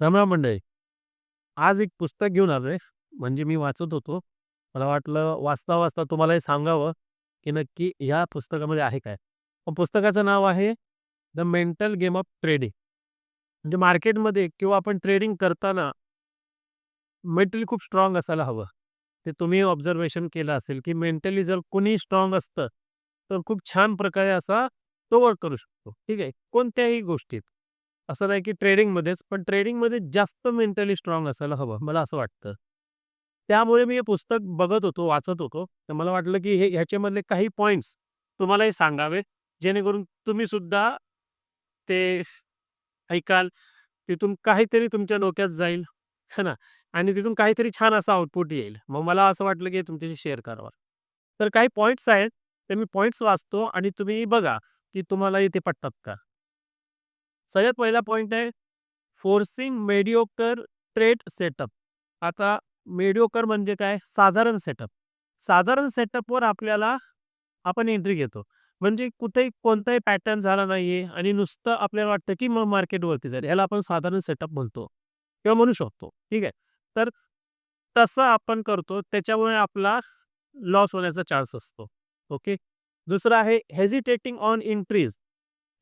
रमणा मंडळी. आज एक पुस्तक घेऊन आलोय. म्हणजे मी वाचत होतो. मला वाटलं वाचता-वाचता तुम्हालाही सांगावं, की नक्की ह्या पुस्तकामध्ये आहे काय? पण पुस्तकाचं नाव आहे the mental game of trading. म्हणजे मार्केटमध्ये किंवा आपण ट्रेडिंग करताना मेंटली खूप स्ट्राँग असायला हवं. ते तुम्ही ऑब्झर्वेशन केलं असेल, की मेंटली जर कोणी स्ट्राँग असतं, तर खूप छान प्रकारे असा तो वर्क करू शकतो. ठीक आहे. कोणत्याही गोष्टीत. असं नाही की ट्रेडिंगमध्येच, पण ट्रेडिंगमध्ये जास्त मेंटली स्ट्रॉंग असायला हवं, मला असं वाटतं. त्यामुळे मी हे पुस्तक बघत होतो, वाचत होतो. तर मला वाटलं की हे ह्याच्यामधले काही पॉईंट्स तुम्हालाही सांगावे, जेणेकरून तुम्ही सुद्धा ते ऐकाल. तिथून काहीतरी तुमच्या डोक्यात जाईल, है ना? आणि तिथून काहीतरी छान असं आउटपुट येईल. मग मला असं वाटलं की तुमच्याशी शेअर करावं. तर काही पॉईंट्स आहेत, ते मी पॉईंट्स वाचतो आणि तुम्ही बघा, की तुम्हाला इथे पटतात का? सगळ्यात पहिला पॉईंट आहे, फोर्सिंग मेडिओकर ट्रेड सेटअप. आता मेडिओकर म्हणजे काय? साधारण सेटअप. साधारण सेटअपवर आपल्याला आपण एंट्री घेतो. म्हणजे कुठेही कोणताही पॅटर्न झाला नाहीये आणि नुसतं आपल्याला वाटतं, की मग मार्केटवरती जाईल. ह्याला आपण साधारण सेटअप म्हणतो किंवा म्हणू शकतो. ठीक आहे. तर तसं आपण करतो. त्याच्यामुळे आपला लॉस होण्याचा चान्स असतो. ओके. दुसरं आहे हेजिटेटिंग ऑन इंट्रीज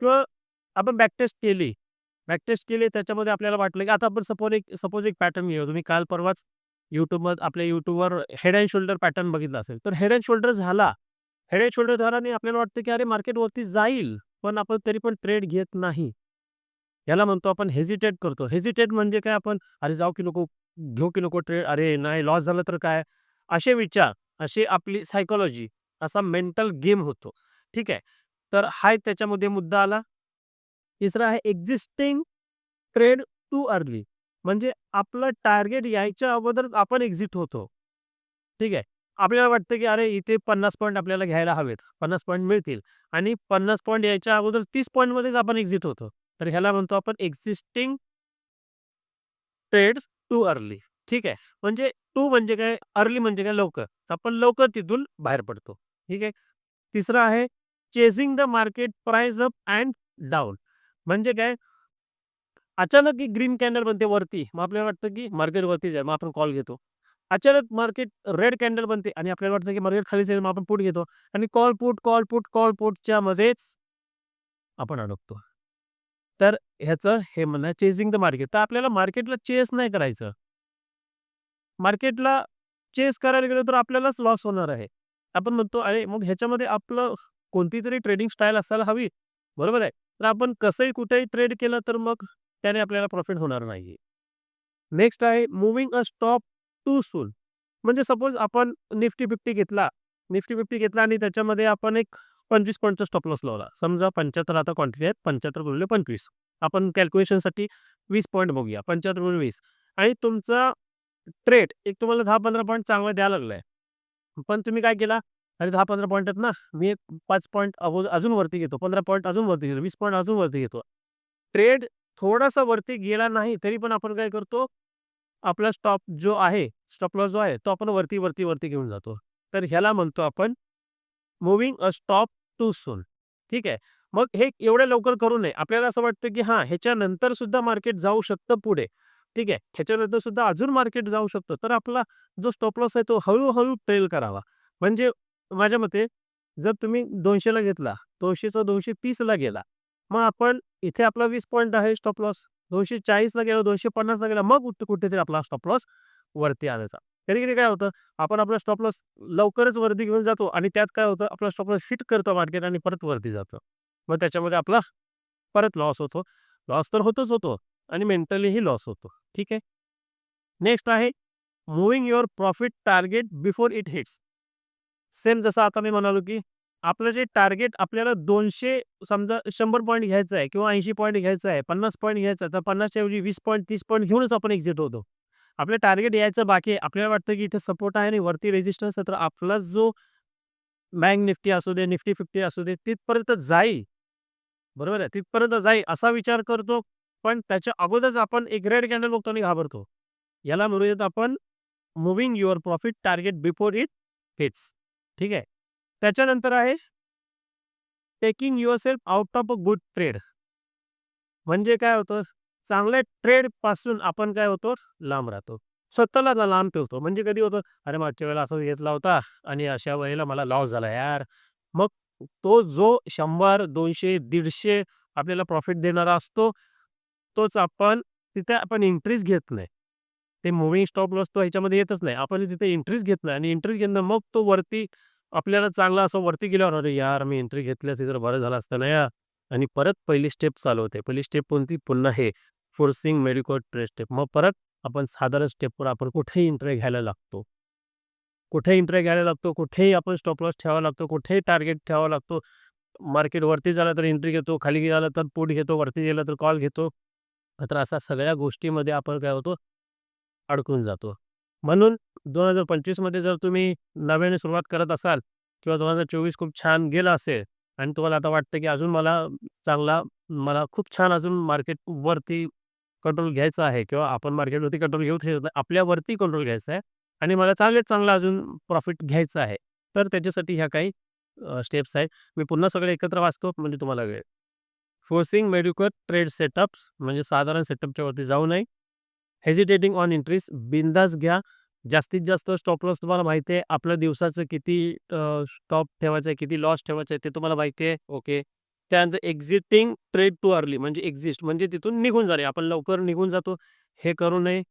किंवा आपण बॅकटेस्ट केली. बॅकटेस्ट केली त्याच्यामध्ये आपल्याला वाटलं, की आता आपण सपोज एक सपोज एक पॅटर्न घेऊ तुम्ही काल परवाच YouTubeवर आपल्या यूट्यूबवर हेड अँड शोल्डर पॅटर्न बघितला असेल. तर हेड अँड शोल्डर झाला. हेड अँड शोल्डर झाला आणि आपल्याला वाटतं, की अरे मार्केट वरती जाईल, पण आपण तरी पण ट्रेड घेत नाही. याला म्हणतो आपण हेजिटेट करतो. हेजिटेट म्हणजे काय आपण अरे जाऊ की नको? घेऊ की नको ट्रेड? अरे नाही लॉस झालं तर काय? असे विचार, अशी आपली सायकोलॉजी असा मेंटल गेम होतो. ठीक आहे. तर हाय त्याच्यामध्ये मुद्दा आला. तिसरा आहे एक्झिस्टिंग ट्रेड टू अर्ली. म्हणजे आपलं टार्गेट यायच्या अगोदरच आपण एक्झिट होतो. ठीक आहे. आपल्याला वाटतं, की अरे इथे पन्नास पॉईंट आपल्याला घ्यायला हवेत. पन्नास पॉईंट मिळतील आणि पन्नास पॉईंट यायच्या अगोदर तीस पॉईंटमध्येच आपण एक्झिट होतो. तर ह्याला म्हणतो आपण एक्झिस्टिंग ट्रेड्स टू अर्ली. ठीक आहे. म्हणजे टू म्हणजे काय? अर्ली म्हणजे काय? लवकर. आपण लवकर तिथून बाहेर पडतो. ठीक आहे. तिसरं आहे chasing the market price up and down. म्हणजे काय? अचानक एक ग्रीन कॅन्डल बनते वरती. मग आपल्याला वाटतं, की मार्केट वरतीच आहे. मग आपण कॉल घेतो. अचानक मार्केट रेड कॅन्डल बनते आणि आपल्याला वाटतं, की मार्केट खालीच आहे. मग आपण पुट घेतो आणि call put, call put, call पुटच्या मध्येच आपण अडकतो. तर ह्याचं हे म्हणणं चेसिंग द मार्केट. तर आपल्याला मार्केटला चेस नाही करायचं. मार्केटला चेस करायला गेलो तर आपल्यालाच लॉस होणार आहे. आपण म्हणतो अरे मग ह्याच्यामध्ये आपलं कोणतीतरी ट्रेडिंग स्टाईल असायला हवी. बरोबर आहे. तर आपण कसंही कुठेही ट्रेड केलं तर मग त्याने आपल्याला प्रॉफिट होणार नाही नेक्स्ट आहे moving a stop too soon. म्हणजे सपोज आपण निफ्टी 50 घेतला. निफ्टी 50 घेतला आणि त्याच्यामध्ये आपण एक पंचवीस पॉईंटचा स्टॉप लॉस लावला. समजा 75 आता क्वांटिटी आहे. 75 गुणिले 25. आपण कॅल्क्युलेशनसाठी वीस पॉईंट बघूया. 75 गुणिले 20 आणि तुमचा ट्रेड एक तुम्हाला दहा पंधरा पॉईंट चांगला द्यायला लागला आहे पण तुम्ही काय केला? अरे दहा पंधरा पॉईंट आहेत ना, मी एक 5 पॉइंट अजून वरती घेतो. पंधरा पॉईंट अजून वरती घेतो. वीस पॉईंट अजून वरती घेतो. ट्रेड थोडासा वरती गेला नाही, तरी पण आपण काय करतो? आपला स्टॉप जो आहे, स्टॉप लॉस जो आहे, तो आपण वरती, वरती, वरती घेऊन जातो. तर ह्याला म्हणतो आपण moving a stop too soon. ठीक आहे. मग हे एवढ्या लवकर करू नये. आपल्याला असं वाटतं, की हां, ह्याच्यानंतर सुद्धा मार्केट जाऊ शकतं पुढे. ठीक आहे. ह्याच्यानंतर सुद्धा अजून मार्केट जाऊ शकतं. तर आपला जो स्टॉप लॉस आहे तो हळूहळू ट्रेल करावा. म्हणजे माझ्या मते जर तुम्ही 200 ला घेतला, 200चा 230 ला गेला. मग आपण इथे आपला वीस पॉईंट आहे स्टॉप लॉस. 240 ला गेला, 250 ला गेला. मग कुठेतरी आपला स्टॉप लॉस वरती आणायचा. कधी-कधी काय होतं? आपण आपला स्टॉप लॉस लवकरच वरती घेऊन जातो आणि त्यात काय होतं? आपला स्टॉप लॉस हिट करतो मार्केट आणि परत वरती जातो मग त्याच्यामध्ये आपला परत लॉस होतो. लॉस तर होतोच होतो आणि मेंटलीही लॉस होतो. ठीक आहे. नेक्स्ट आहे moving your profit target before it hits. Same जसं आता मी म्हणालो, की आपलं जे टार्गेट आपल्याला दोनशे समजा शंभर पॉईंट घ्यायचं आहे किंवा ऐंशी पॉईंट घ्यायचं आहे, पन्नास पॉईंट घ्यायचं आहे, तर पन्नासच्या ऐवजी वीस पॉइंट, तीस पॉईंट घेऊनच आपण एक्झिट होतो. आपलं टार्गेट यायचं बाकी आहे. आपल्याला वाटतं, की इथे सपोर्ट आहे आणि वरती रेजिस्टन्स आहे. तर आपला जो बँक निफ्टी असू दे, निफ्टी 50 असू दे, तिथपर्यंत जाईल. बरोबर आहे. तिथपर्यंत जाईल असा विचार करतो. पण त्याच्या अगोदरच आपण एक रेड कॅन्डल बघतो आणि घाबरतो. याला म्हणूयात आपण moving your profit target before it hits. ठीक आहे. त्याच्यानंतर आहे taking yourself out of a good trade. म्हणजे काय होतं? चांगल्या ट्रेडपासून आपण काय होतो लांब राहतो. स्वतःला ला लांब ठेवतो. म्हणजे कधी होतं, "अरे मागच्या वेळेला असं घेतला होता आणि अशा वेळेला मला लॉस झाला यार." मग तो जो शंभर दोनशे दीडशे आपल्याला प्रॉफिट देणारा असतो, तोच आपण तिथे आपण इंट्रीज घेत नाही. ते मूव्हिंग स्टॉप लॉस तो ह्याच्यामध्ये येतच नाही. आपण तिथे इंटरेस्ट घेत नाही आणि इंटरेस्ट घेतला मग तो वरती आपल्याला चांगला असं वरती गेल्यावर, "अरे यार, मी एंट्री घेतल्यास असती तर बरं झालं असतं ना यार." आणि परत पहिली स्टेप चालू होते. पहिली स्टेप कोणती? पुन्हा हे फोर्सिंग मेडिकोट ट्रेड स्टेप. मग परत आपण साधारण स्टेपवर आपण कुठेही एंट्री घ्यायला लागतो. कुठेही एंट्री घ्यायला लागतो, कुठेही आपण स्टॉप लॉस ठेवावा लागतो, कुठेही टार्गेट ठेवावा लागतो. मार्केट वरती झालं तर एंट्री घेतो, खाली झालं तर पुट घेतो, वरती गेलं तर कॉल घेतो. तर अशा सगळ्या गोष्टीमध्ये आपण काय होतो, अडकून जातो. म्हणून 2025 मध्ये जर तुम्ही नव्याने सुरुवात करत असाल किंवा 2024 खूप छान गेला असेल आणि तुम्हाला आता वाटतं, की अजून मला चांगला मला खूप छान अजून मार्केटवरती कंट्रोल घ्यायचा आहे किंवा आपण मार्केटवरती कंट्रोल घेऊ शकत नाही. आपल्यावरती कंट्रोल घ्यायचा आहे आणि मला चांगल्यात चांगला अजून प्रॉफिट घ्यायचा आहे. तर त्याच्यासाठी ह्या काही स्टेप्स आहेत. मी पुन्हा सगळे एकत्र वाचतो म्हणजे तुम्हाला वेळ फोर्सिंग मेडिकल ट्रेड सेटअप्स म्हणजे साधारण सेटअपच्या वरती जाऊ नये. हेजिटेटिंग ऑन एंट्रीज बिंदास घ्या. जास्तीत जास्त स्टॉप लॉस तुम्हाला माहिती आहे. आपल्या दिवसाचं किती स्टॉप ठेवायचं आहे, किती लॉस ठेवायचं आहे ते तुम्हाला माहिती आहे. ओके. त्यानंतर एक्झिटिंग ट्रेड टू अर्ली म्हणजे एक्झिस्ट म्हणजे तिथून निघून जाणे. आपण लवकर निघून जातो. हे करू नये.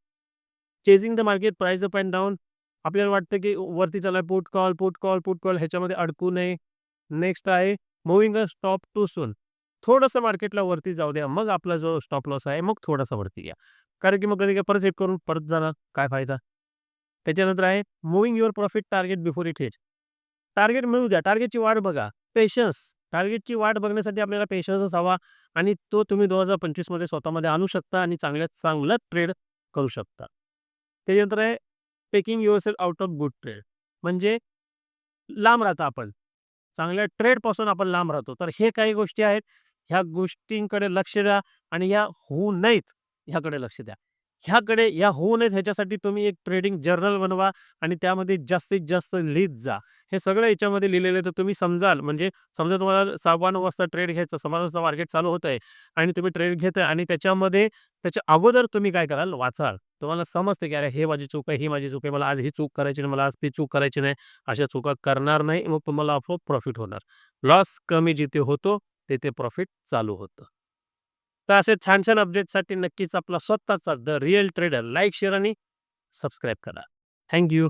Chasing the market price up and down आपल्याला वाटतं, की वरती चला put call, put call, put call ह्याच्यामध्ये अडकू नये. नेक्स्ट आहे moving a stop too soon. थोडंसं मार्केटला वरती जाऊ द्या. मग आपला जो स्टॉप लॉस आहे मग थोडासा वरती घ्या. कारण की मग कधी काय परत हिट करून परत जाणार. काय फायदा? त्याच्यानंतर आहे moving your profit target before it hit target मिळू द्या. टार्गेटची वाट बघा. पेशन्स. टार्गेटची वाट बघण्यासाठी आपल्याला पेशन्सच हवा आणि तो तुम्ही दोन हजार पंचवीसमध्ये स्वतःमध्ये आणू शकता आणि चांगल्यात चांगला ट्रेड करू शकता. त्याच्यानंतर आहे taking yourself out of good trade. म्हणजे लांब राहता आपण. चांगल्या ट्रेडपासून आपण लांब राहतो. तर हे काही गोष्टी आहेत. ह्या गोष्टींकडे लक्ष द्या आणि ह्या होऊ नयेत ह्याकडे लक्ष द्या. ह्याकडे या होऊ नयेत ह्याच्यासाठी तुम्ही एक ट्रेडिंग जर्नल बनवा आणि त्यामध्ये जास्तीत जास्त लिहित जा. हे सगळं याच्यामध्ये लिहिलेलं आहे तर तुम्ही समजाल म्हणजे समजा तुम्हाला 6:15 वाजता ट्रेड घ्यायचा, 6 वाजता मार्केट चालू होतंय आणि तुम्ही ट्रेड घेताय आणि त्याच्यामध्ये त्याच्या अगोदर तुम्ही काय कराल वाचाल. तुम्हाला समजते, की अरे हे माझी चूक आहे, ही माझी चूक आहे. मला आज ही चूक करायची नाही, मला आज ती चूक करायची नाही. अशा चुका करणार नाही. मग तुम्हाला आपोआप प्रॉफिट होणार. लॉस कमी जिथे होतो तेथे प्रॉफिट चालू होतं. तर असे छान-छान अपडेटसाठी नक्कीच आपला स्वतःचा the real trader like, share आणि सबस्क्राईब करा. Thank you.